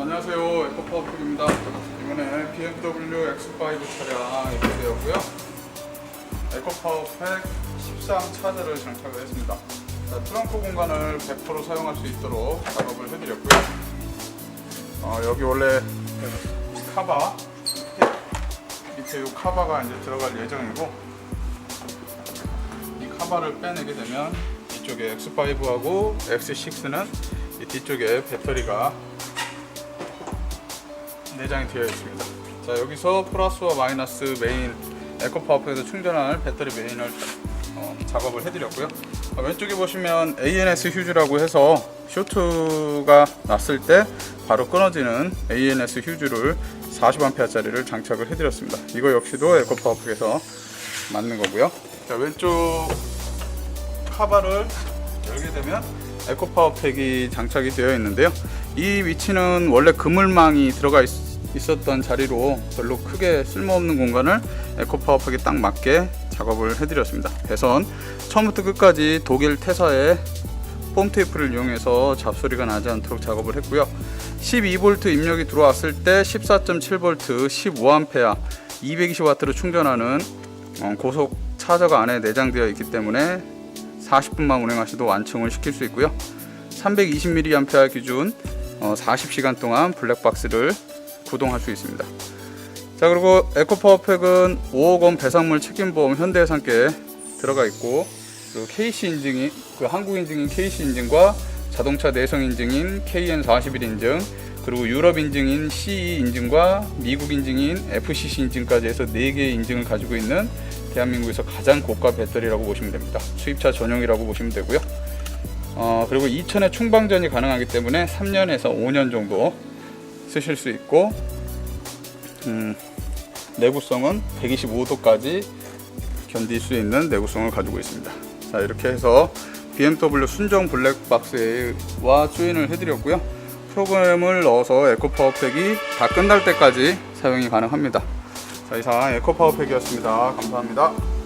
안녕하세요. 에코파워풀입니다. 이번에 BMW X5 차량 입고되었고요. 에코파워팩 13 차저를 장착을 했습니다. 자, 트렁크 공간을 100% 사용할 수 있도록 작업을 해드렸고요. 어, 여기 원래 그 카바 밑에 이 카바가 이제 들어갈 예정이고 이 카바를 빼내게 되면 이쪽에 X5하고 X6는 이 뒤쪽에 배터리가 내장이 되어 있습니다. 자 여기서 플러스와 마이너스 메인 에코파워팩에서 충전할 배터리 메인을 어, 작업을 해드렸고요. 어, 왼쪽에 보시면 ANS 휴즈라고 해서 쇼트가 났을 때 바로 끊어지는 ANS 휴즈를 40A짜리를 장착을 해드렸습니다. 이거 역시도 에코파워팩에서 맞는 거고요. 자 왼쪽 카바를 열게 되면 에코파워팩이 장착이 되어 있는데요. 이 위치는 원래 그물망이 들어가 있, 있었던 자리로 별로 크게 쓸모없는 공간을 에코파워팩에 딱 맞게 작업을 해드렸습니다. 배선 처음부터 끝까지 독일 태사의 폼 테이프를 이용해서 잡소리가 나지 않도록 작업을 했고요. 12V 입력이 들어왔을 때 14.7V, 15A, 220W로 충전하는 어, 고속 차저가 안에 내장되어 있기 때문에 40분만 운행하셔도 완충을 시킬 수 있고요. 320mAh 기준 어, 40시간 동안 블랙박스를 구동할 수 있습니다. 자 그리고 에코파워팩은 5억 원 배상물 책임보험 현대해상께 들어가 있고 그리고 KC 인증이 그 한국 인증인 KC 인증과 자동차 내성 인증인 KN41 인증 그리고 유럽 인증인 CE 인증과 미국 인증인 FCC 인증까지 해서 4개의 인증을 가지고 있는 대한민국에서 가장 고가 배터리라고 보시면 됩니다. 수입차 전용이라고 보시면 되고요. 어, 그리고 2000의 충방전이 가능하기 때문에 3년에서 5년 정도 쓰실 수 있고 음, 내구성은 125도까지 견딜 수 있는 내구성을 가지고 있습니다. 자 이렇게 해서 BMW 순정 블랙박스와 조인을 해드렸고요. 프로그램을 넣어서 에코파워팩이 다 끝날 때까지 사용이 가능합니다. 자 이상 에코파워팩이었습니다. 감사합니다.